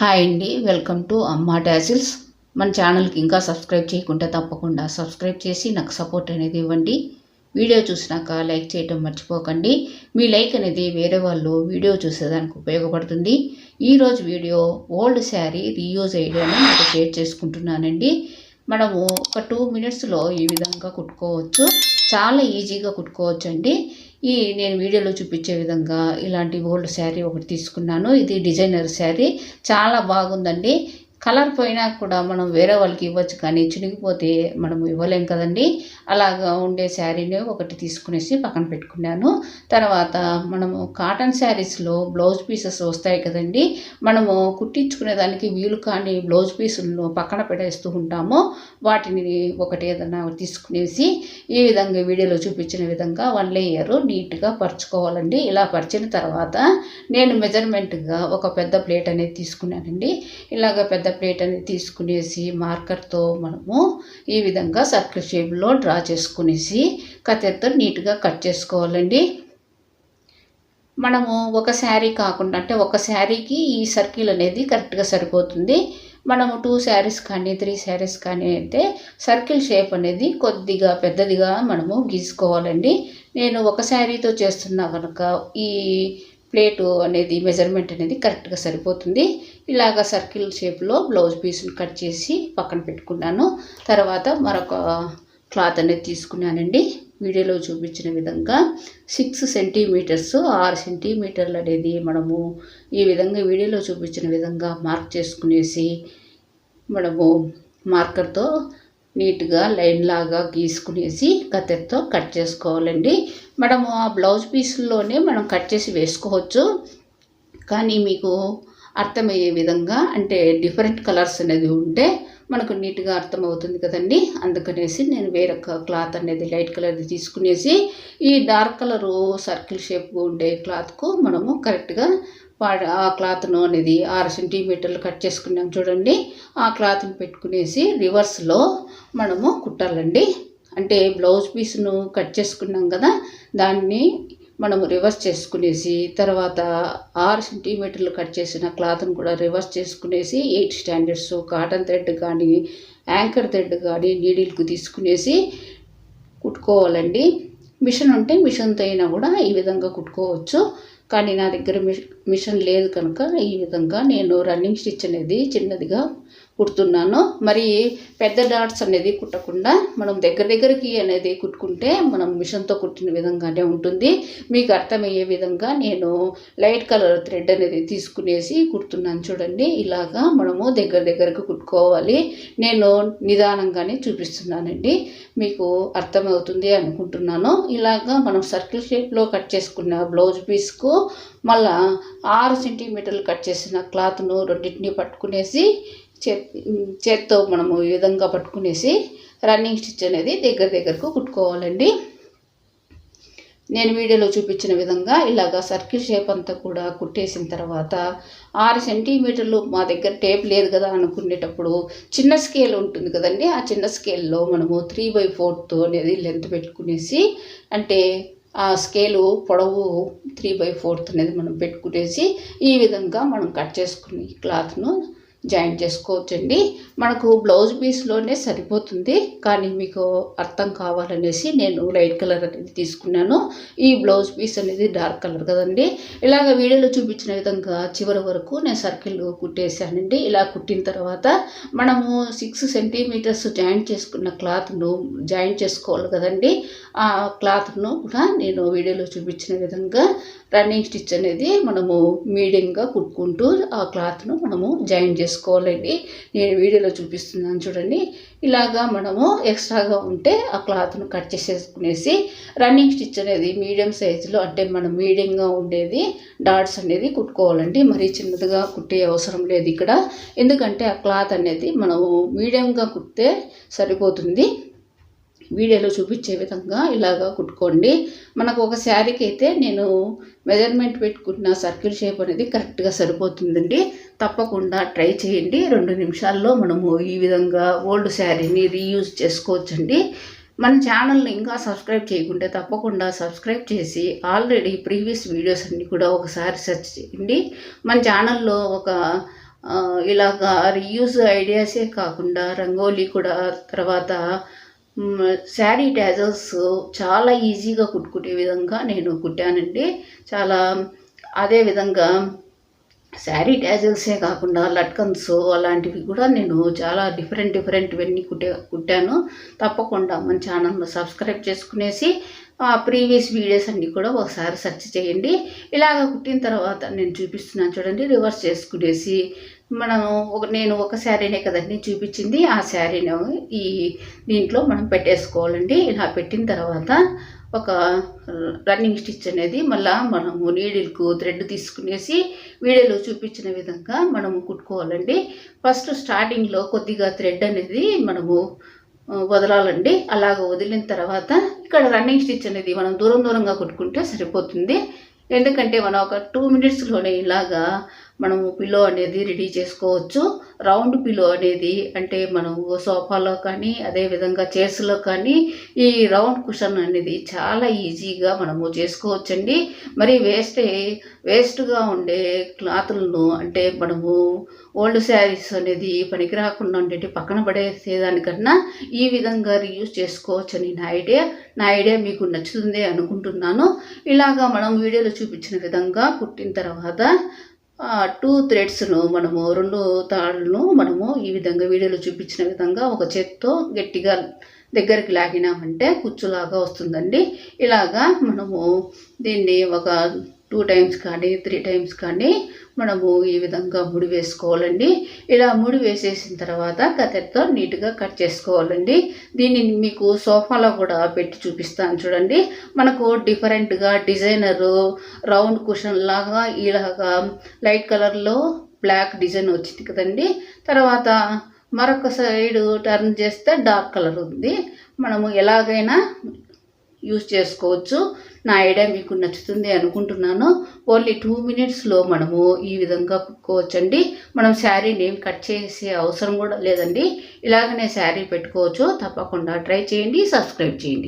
Hi అండి welcome to అమ్మా dazzles మన ఛానల్కి ఇంకా సబ్స్క్రైబ్ చేయకుంటే తప్పకుండా సబ్స్క్రైబ్ చేసి నాకు సపోర్ట్ అనేది ఇవ్వండి. వీడియో చూసినాక లైక్ చేయటం మర్చిపోకండి. మీ లైక్ అనేది వేరే వాళ్ళు వీడియో చూసేదానికి ఉపయోగపడుతుంది. ఈరోజు వీడియో ఓల్డ్ శారీ రీయూజ్ ఐడియాని మీకు షేర్ చేసుకుంటున్నానండి. మనము ఒక టూ మినిట్స్లో ఈ విధంగా కుట్టుకోవచ్చు. చాలా ఈజీగా కుట్టుకోవచ్చు అండి ఈ నేను వీడియోలో చూపించే విధంగా ఇలాంటి ఓల్డ్ శారీ ఒకటి తీసుకున్నాను. ఇది డిజైనర్ శారీ. చాలా బాగుందండి. కలర్ పోయినా కూడా మనం వేరే వాళ్ళకి ఇవ్వచ్చు కానీ చినిగిపోతే మనం ఇవ్వలేం కదండి. అలాగా ఉండే శారీని ఒకటి తీసుకునేసి పక్కన పెట్టుకున్నాను. తర్వాత మనము కాటన్ శారీస్లో బ్లౌజ్ పీసెస్ వస్తాయి కదండి. మనము కుట్టించుకునే దానికి వీలు కాని బ్లౌజ్ పీసులను పక్కన పెట్టేస్తూ ఉంటాము. వాటిని ఒకటి ఏదైనా తీసుకునేసి ఈ విధంగా వీడియోలో చూపించిన విధంగా వన్ లేయర్ నీట్గా పరుచుకోవాలండి. ఇలా పరిచిన తర్వాత నేను మెజర్మెంట్గా ఒక పెద్ద ప్లేట్ అనేది తీసుకున్నానండి. ఇలాగ పెద్ద ప్లేట్ అనేది తీసుకునేసి మార్కర్తో మనము ఈ విధంగా సర్కిల్ షేప్లో డ్రా చేసుకునేసి కత్తెరతో నీట్గా కట్ చేసుకోవాలండి. మనము ఒక శారీ కాకుండా అంటే ఒక శారీకి ఈ సర్కిల్ అనేది కరెక్ట్గా సరిపోతుంది. మనము టూ శారీస్ కానీ త్రీ శారీస్ కానీ అయితే సర్కిల్ షేప్ అనేది కొద్దిగా పెద్దదిగా మనము గీసుకోవాలండి. నేను ఒక శారీతో చేస్తున్నా కనుక ఈ ప్లేటు అనేది మెజర్మెంట్ అనేది కరెక్ట్గా సరిపోతుంది. ఇలాగ సర్కిల్ షేప్లో బ్లౌజ్ పీస్ని కట్ చేసి పక్కన పెట్టుకున్నాను. తర్వాత మరొక క్లాత్ అనేది తీసుకున్నానండి. వీడియోలో చూపించిన విధంగా సిక్స్ సెంటీమీటర్స్ ఆరు సెంటీమీటర్లు అనేది మనము ఈ విధంగా వీడియోలో చూపించిన విధంగా మార్క్ చేసుకునేసి మనము మార్కర్తో నీట్గా లైన్ లాగా గీసుకునేసి కత్తెరతో కట్ చేసుకోవాలండి. మనము ఆ బ్లౌజ్ పీసుల్లోనే మనం కట్ చేసి వేసుకోవచ్చు. కానీ మీకు అర్థమయ్యే విధంగా అంటే డిఫరెంట్ కలర్స్ అనేది ఉంటే మనకు నీట్గా అర్థమవుతుంది కదండి. అందుకనేసి నేను వేరొక క్లాత్ అనేది లైట్ కలర్ది తీసుకునేసి ఈ డార్క్ కలరు సర్కిల్ షేప్ ఉండే క్లాత్కు మనము కరెక్ట్గా ఆ క్లాత్ను అనేది ఆరు సెంటీమీటర్లు కట్ చేసుకున్నాం చూడండి. ఆ క్లాత్ని పెట్టుకునేసి రివర్స్లో మనము కుట్టాలండి. అంటే బ్లౌజ్ పీస్ను కట్ చేసుకున్నాం కదా దాన్ని మనము రివర్స్ చేసుకునేసి తర్వాత ఆరు సెంటీమీటర్లు కట్ చేసిన క్లాత్ని కూడా రివర్స్ చేసుకునేసి ఎయిట్ స్టాండర్డ్స్ కాటన్ థ్రెడ్ కానీ యాంకర్ థ్రెడ్ కానీ నీడిల్కు తీసుకునేసి కుట్టుకోవాలండి. మిషన్ ఉంటే మిషన్తో అయినా కూడా ఈ విధంగా కుట్టుకోవచ్చు. కానీ నా దగ్గర మిషన్ లేదు కనుక ఈ విధంగా నేను రన్నింగ్ స్టిచ్ అనేది చిన్నదిగా కుడుతున్నాను మరి పెద్ద డాట్స్ అనేది కుట్టకుండా మనం దగ్గర దగ్గరికి అనేది కుట్టుకుంటే మనం మిషన్తో కుట్టిన విధంగానే ఉంటుంది. మీకు అర్థమయ్యే విధంగా నేను లైట్ కలర్ థ్రెడ్ అనేది తీసుకునేసి కుడుతున్నాను చూడండి. ఇలాగా మనము దగ్గర దగ్గరకు కుట్టుకోవాలి. నేను నిదానంగానే చూపిస్తున్నానండి. మీకు అర్థమవుతుంది అనుకుంటున్నాను. ఇలాగా మనం సర్కిల్ షేప్లో కట్ చేసుకున్న బ్లౌజ్ పీస్కు మళ్ళా ఆరు సెంటీమీటర్లు కట్ చేసిన క్లాత్ను రెండింటిని పట్టుకునేసి చేత్తో మనము ఈ విధంగా పట్టుకునేసి రన్నింగ్ స్టిచ్ అనేది దగ్గర దగ్గరకు కుట్టుకోవాలండి. నేను వీడియోలో చూపించిన విధంగా ఇలాగ సర్కిల్ షేప్ అంతా కూడా కుట్టేసిన తర్వాత ఆరు సెంటీమీటర్లు మా దగ్గర టేప్ లేదు కదా అనుకునేటప్పుడు చిన్న స్కేల్ ఉంటుంది కదండి ఆ చిన్న స్కేల్లో మనము త్రీ బై ఫోర్త్ అనేది లెంత్ పెట్టుకునేసి అంటే ఆ స్కేలు పొడవు త్రీ బై ఫోర్త్ అనేది మనం పెట్టుకునేసి ఈ విధంగా మనం కట్ చేసుకుని క్లాత్ను జాయిన్ చేసుకోవచ్చండి. మనకు బ్లౌజ్ పీస్లోనే సరిపోతుంది. కానీ మీకు అర్థం కావాలనేసి నేను లైట్ కలర్ అనేది తీసుకున్నాను. ఈ బ్లౌజ్ పీస్ అనేది డార్క్ కలర్ కదండి. ఇలాగ వీడియోలో చూపించిన విధంగా చివరి వరకు నేను సర్కిల్ కుట్టేసానండి ఇలా కుట్టిన తర్వాత మనము సిక్స్ సెంటీమీటర్స్ జాయింట్ చేసుకున్న క్లాత్ను జాయింట్ చేసుకోవాలి కదండి. ఆ క్లాత్ను కూడా నేను వీడియోలో చూపించిన విధంగా రన్నింగ్ స్టిచ్ అనేది మనము మీడియంగా కుట్టుకుంటూ ఆ క్లాత్ను మనము జాయిన్ చేసుకోవాలండి. నేను వీడియోలో చూపిస్తున్నాను చూడండి. ఇలాగా మనము ఎక్స్ట్రాగా ఉంటే ఆ క్లాత్ను కట్ చేసేసుకునేసి రన్నింగ్ స్టిచ్ అనేది మీడియం సైజులో అంటే మనం మీడియంగా ఉండేది డాట్స్ అనేది కుట్టుకోవాలండి. మరీ చిన్నదిగా కుట్టే అవసరం లేదు ఇక్కడ. ఎందుకంటే ఆ క్లాత్ అనేది మనము మీడియంగా కుట్టితే సరిపోతుంది. వీడియోలో చూపించే విధంగా ఇలాగా కుట్టుకోండి. మనకు ఒక శారీకి అయితే నేను మెజర్మెంట్ పెట్టుకున్న సర్కిల్ షేప్ అనేది కరెక్ట్గా సరిపోతుందండి. తప్పకుండా ట్రై చేయండి. రెండు నిమిషాల్లో మనము ఈ విధంగా ఓల్డ్ శారీని రీయూజ్ చేసుకోవచ్చండి. మన ఛానల్ని ఇంకా సబ్స్క్రైబ్ చేయకుంటే తప్పకుండా సబ్స్క్రైబ్ చేసి ఆల్రెడీ ప్రీవియస్ వీడియోస్ అన్నీ కూడా ఒకసారి సెర్చ్ చేయండి. మన ఛానల్లో ఒక ఇలాగా రీయూజ్ ఐడియాసే కాకుండా రంగోలీ కూడా తర్వాత శారీ ట్యాజల్స్ చాలా ఈజీగా కుట్టుకునే విధంగా నేను కుట్టానండి. చాలా అదే విధంగా శారీ ట్యాజల్సే కాకుండా లట్కన్స్ అలాంటివి కూడా నేను చాలా డిఫరెంట్ డిఫరెంట్వన్నీ కుట్టే కుట్టాను. తప్పకుండా మన ఛానల్ను సబ్స్క్రైబ్ చేసుకునేసి ఆ ప్రీవియస్ వీడియోస్ అన్నీ కూడా ఒకసారి సెర్చ్ చేయండి. ఇలాగ కుట్టిన తర్వాత నేను చూపిస్తున్నాను చూడండి రివర్స్ చేసుకునేసి మనం ఒక నేను ఒక శారీనే కదండి చూపించింది. ఆ శారీని ఈ దీంట్లో మనం పెట్టేసుకోవాలండి. ఇలా పెట్టిన తర్వాత ఒక రన్నింగ్ స్టిచ్ అనేది మళ్ళా మనము నీడిల్కు థ్రెడ్ తీసుకునేసి వీడియోలో చూపించిన విధంగా మనము కుట్టుకోవాలండి. ఫస్ట్ స్టార్టింగ్లో కొద్దిగా థ్రెడ్ అనేది మనము వదలాలండి. అలాగ వదిలిన తర్వాత ఇక్కడ రన్నింగ్ స్టిచ్ అనేది మనం దూరం దూరంగా కుట్టుకుంటే సరిపోతుంది. ఎందుకంటే మనం ఒక టూ మినిట్స్లోనే ఇలాగా మనము పిల్లో అనేది రెడీ చేసుకోవచ్చు. రౌండ్ పిల్లో అనేది అంటే మనం సోఫాలో కానీ అదేవిధంగా చైర్స్లో కానీ ఈ రౌండ్ కుషన్ అనేది చాలా ఈజీగా మనము చేసుకోవచ్చండి. మరి వేస్ట్ వేస్ట్గా ఉండే క్లాతులను అంటే మనము ఓల్డ్ శారీస్ అనేది పనికి రాకుండా ఉండేటి పక్కన పడేసేదానికన్నా ఈ విధంగా రీయూజ్ చేసుకోవచ్చని నా ఐడియా. నా ఐడియా మీకు నచ్చుతుంది అనుకుంటున్నాను. ఇలాగా మనం వీడియోలో చూపించిన విధంగా కుట్టిన తర్వాత టూ థ్రెడ్స్ను మనము రెండు తాళ్ళను మనము ఈ విధంగా వీడియోలో చూపించిన విధంగా ఒక చేత్తో గట్టిగా దగ్గరికి లాగినామంటే కుచ్చులాగా వస్తుందండి. ఇలాగా మనము దీన్ని ఒక టూ టైమ్స్ కానీ త్రీ టైమ్స్ కానీ మనము ఈ విధంగా ముడి వేసుకోవాలండి. ఇలా ముడి వేసేసిన తర్వాత కత్తెరతో నీట్గా కట్ చేసుకోవాలండి. దీన్ని మీకు సోఫాలో కూడా పెట్టి చూపిస్తాను చూడండి. మనకు డిఫరెంట్గా డిజైనరు రౌండ్ కుషన్ లాగా ఇలాగా లైట్ కలర్లో బ్లాక్ డిజైన్ వచ్చింది కదండి. తర్వాత మరొక సైడ్ టర్న్ చేస్తే డార్క్ కలర్ ఉంది. మనము ఎలాగైనా యూస్ చేసుకోవచ్చు. నా ఐడియా మీకు నచ్చుతుంది అనుకుంటున్నాను. ఓన్లీ టూ మినిట్స్లో మనము ఈ విధంగా కుట్టుకోవచ్చండి మనం శారీని ఏం కట్ చేసే అవసరం కూడా లేదండి. ఇలాగనే శారీ పెట్టుకోవచ్చు. తప్పకుండా ట్రై చేయండి సబ్స్క్రైబ్ చేయండి.